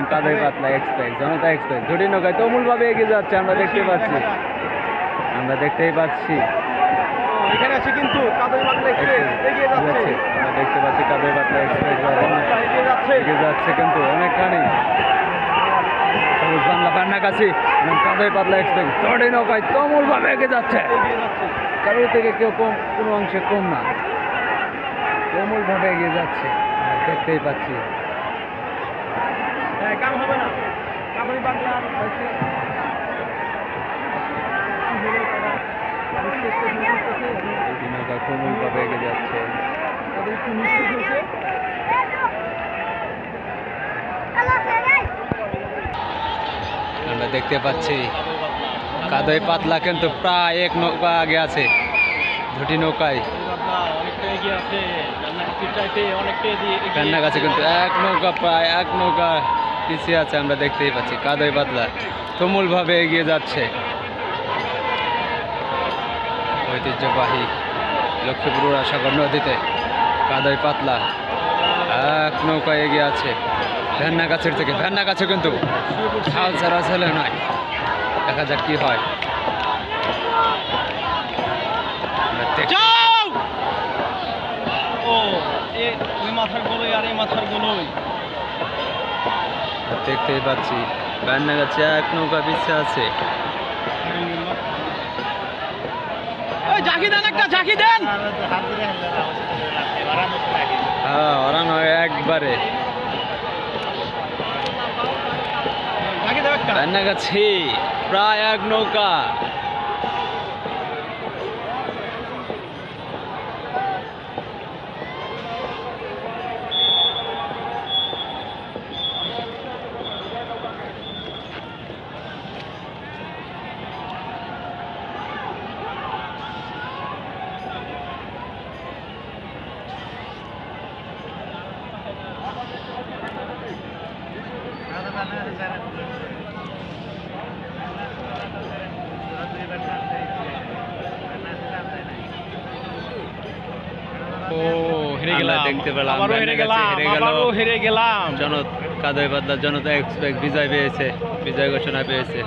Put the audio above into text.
বনাম কাদাই পাতলা এক্সপ্রেস জনতা এক্সপ্রেস দুটি নৌকায় তমুলভাবে এগিয়ে যাচ্ছে আমরা দেখতে পাচ্ছি। আমরা দেখতেই পাচ্ছি। এখানে আছে কিন্তু কাদই বাংলা এক্সপ্রেস এগিয়ে যাচ্ছে। যাচ্ছে। আমরা দেখতে পাচ্ছি কাদাই পাতলা এক্সপ্রেস এগিয়ে যাচ্ছে। এগিয়ে যাচ্ছে কিন্তু অনেকখানি। সবুজ বাংলা এবং পাতলা এক্সপ্রেস দুটি নৌকায় তমুলভাবে এগিয়ে যাচ্ছে। কারোর থেকে কেউ কম কোনো অংশে কম না। তমুলভাবে এগিয়ে যাচ্ছে। দেখতেই পাচ্ছি। কাম হবে না। কাদই বাংলা দুটি এগিয়ে যাচ্ছে তাদের একটু মিস্টেক হয়েছে আমরা দেখতে পাচ্ছি কাদই পাতলা কিন্তু প্রায় এক নৌকা আগে আছে দুটি নৌকায়। অনেকটা এগিয়ে আছে জান্নাতির চাইতে অনেকটা এগিয়ে কান্না কাছে কিন্তু এক নৌকা প্রায় এক নৌকা পিছিয়ে আছে, আমরা দেখতেই পাচ্ছি। কাদই পাতলা তুমুলভাবে এগিয়ে যাচ্ছে। ঐতিহ্যবাহী লক্ষ্মীপুর সাগর নদীতে। কাদই পাতলা? এক নৌকা এগিয়ে আছে। ভ্যান্না গাছের থেকে। ভ্যান্না গাছে কিন্তু হাল ছাড়া ছেলে নয়। দেখা যাক কি হয়। মাথার গোলই আর এই মাথার গোলই। দেখতেই পাচ্ছি। ভ্যান্না গাছে এক নৌকা পিছিয়ে আছে। হ্যাঁ ওরা নয় একবারে। গাছে প্রায় এক নৌকা। দেখতে পেলাম, জনত হেরে গেলাম হেরে গেলাম। কাদয় জনতা এক্সপেক্ট বিজয় পেয়েছে বিজয় ঘোষণা পেয়েছে।